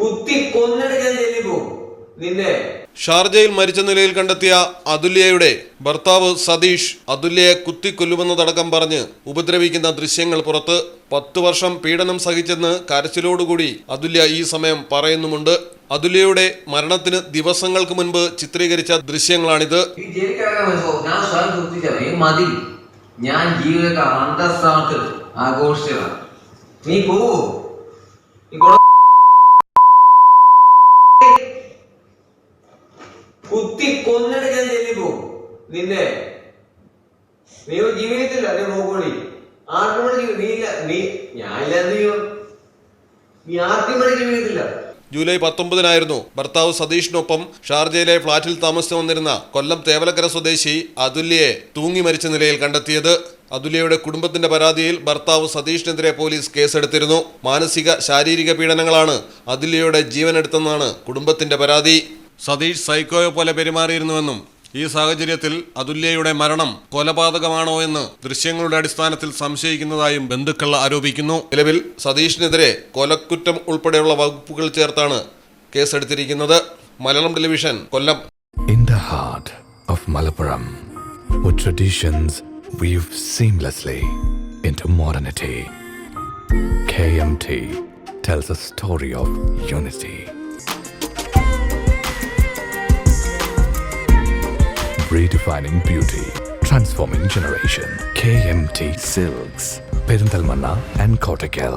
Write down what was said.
കുത്തി കൊന്നെടുക്കാൻ ചെല്ലിപ്പോ നിന്നെ. ഷാർജയിൽ മരിച്ച നിലയിൽ കണ്ടെത്തിയ അതുല്യയുടെ ഭർത്താവ് സതീഷ് അതുല്യയെ കുത്തിക്കൊല്ലുമെന്നതടക്കം പറഞ്ഞ് ഉപദ്രവിക്കുന്ന ദൃശ്യങ്ങൾ പുറത്ത് പത്തു വർഷം പീഡനം സഹിച്ചെന്ന് കരച്ചിലോടുകൂടി അതുല്യ ഈ സമയം പറയുന്നുമുണ്ട്. അതുല്യയുടെ മരണത്തിന് ദിവസങ്ങൾക്ക് മുൻപ് ചിത്രീകരിച്ച ദൃശ്യങ്ങളാണിത്. ഞാൻ ജീവിതത്തെ ആഘോഷിച്ചതാണ്. നീ പോവോ? കുത്തി കൊന്നെടുക്കാൻ ചെല്ലിപ്പോ നിന്നെ. നീ ജീവിതത്തില്ല നീ നോക്കോളി ആർക്കും നീ നീ ആർക്കും ജീവിതത്തില്ല. ജൂലൈ പത്തൊമ്പതിനായിരുന്നു ഭർത്താവ് സതീഷിനൊപ്പം ഷാർജയിലെ ഫ്ളാറ്റിൽ താമസിച്ചു വന്നിരുന്ന കൊല്ലം തേവലക്കര സ്വദേശി അതുല്യയെ തൂങ്ങി മരിച്ച നിലയിൽ കണ്ടെത്തിയത്. അതുല്യയുടെ കുടുംബത്തിന്റെ പരാതിയിൽ ഭർത്താവ് സതീഷിനെതിരെ പോലീസ് കേസെടുത്തിരുന്നു. മാനസിക ശാരീരിക പീഡനങ്ങളാണ് അതുല്യയുടെ ജീവനെടുത്തെന്നാണ് കുടുംബത്തിന്റെ പരാതി. സതീഷ് സൈക്കോയെ പോലെ പെരുമാറിയിരുന്നുവെന്നും ഈ സാഹചര്യത്തിൽ അതുല്യയുടെ മരണം കൊലപാതകമാണോ എന്ന് ദൃശ്യങ്ങളുടെ അടിസ്ഥാനത്തിൽ സംശയിക്കുന്നതായും ബന്ധുക്കൾ ആരോപിക്കുന്നു. നിലവിൽ സതീഷിനെതിരെ കൊലക്കുറ്റം ഉൾപ്പെടെയുള്ള വകുപ്പുകൾ ചേർത്താണ് കേസെടുത്തിരിക്കുന്നത്. Malayalam television Kollam. In the heart of Malappuram traditions weave seamlessly into modernity, KMT tells a story of unity. Redefining beauty, transforming generation. KMT Silks, Perinthalmanna and Kottakkal.